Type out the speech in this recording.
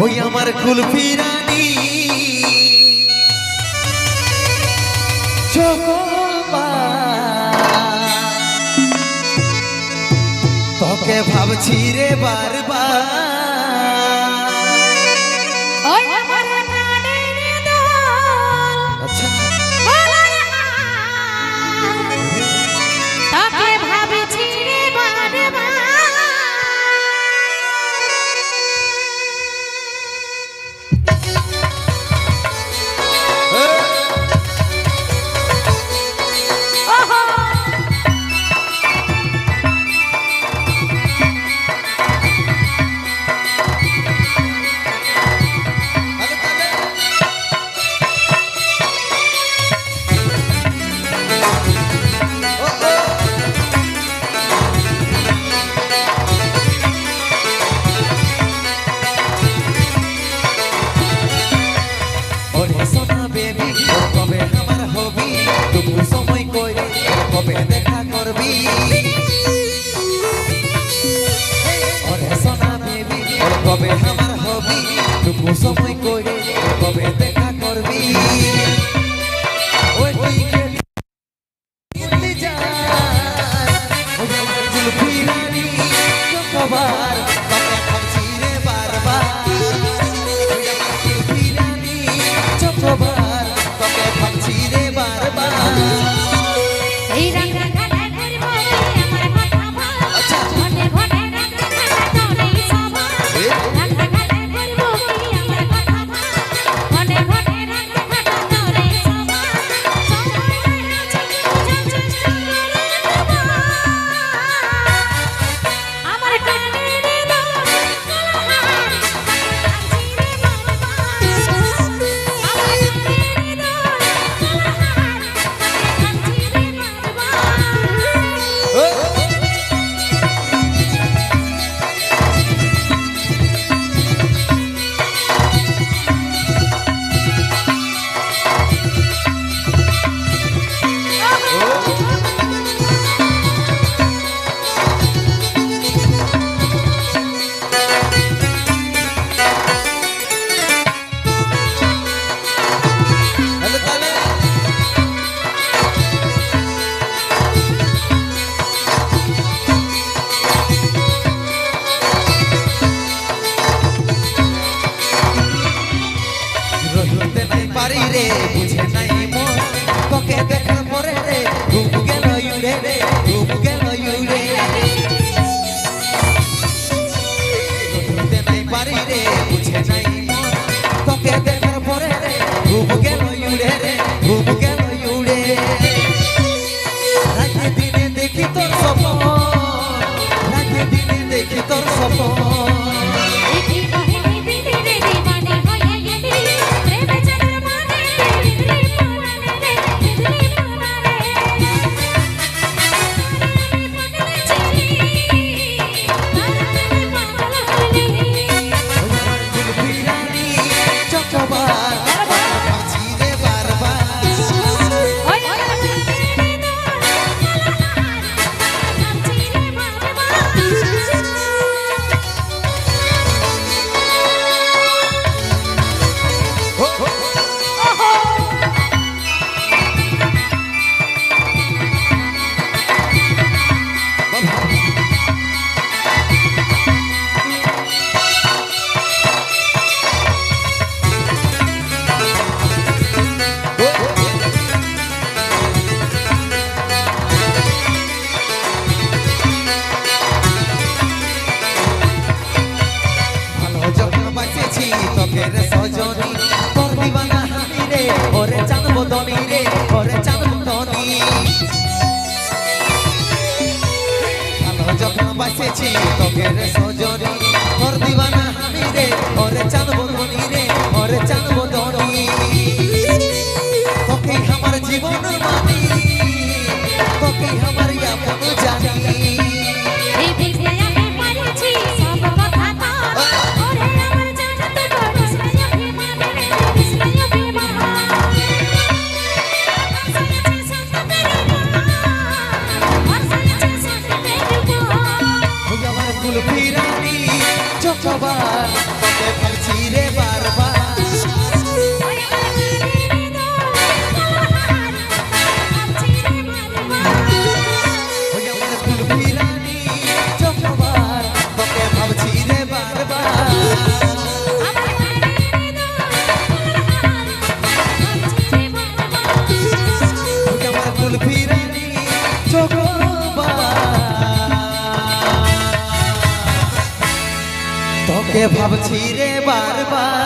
ওই আমার কুলফি রানী। তোকে ভাবছি রে বারবার। কবে আমার হবি তবু সময় করে কবে দেখ রে বুঝে নাই মন। তোকে দেখলাম করে চান্দনী ভালো যখন বাসেছি তোকে রে সজনী তোর দিবানা আমি রে ওরে চাঁদ বদনী রে ওরে চাঁদ বদনী। তোকে ভাবছি রে বারবার।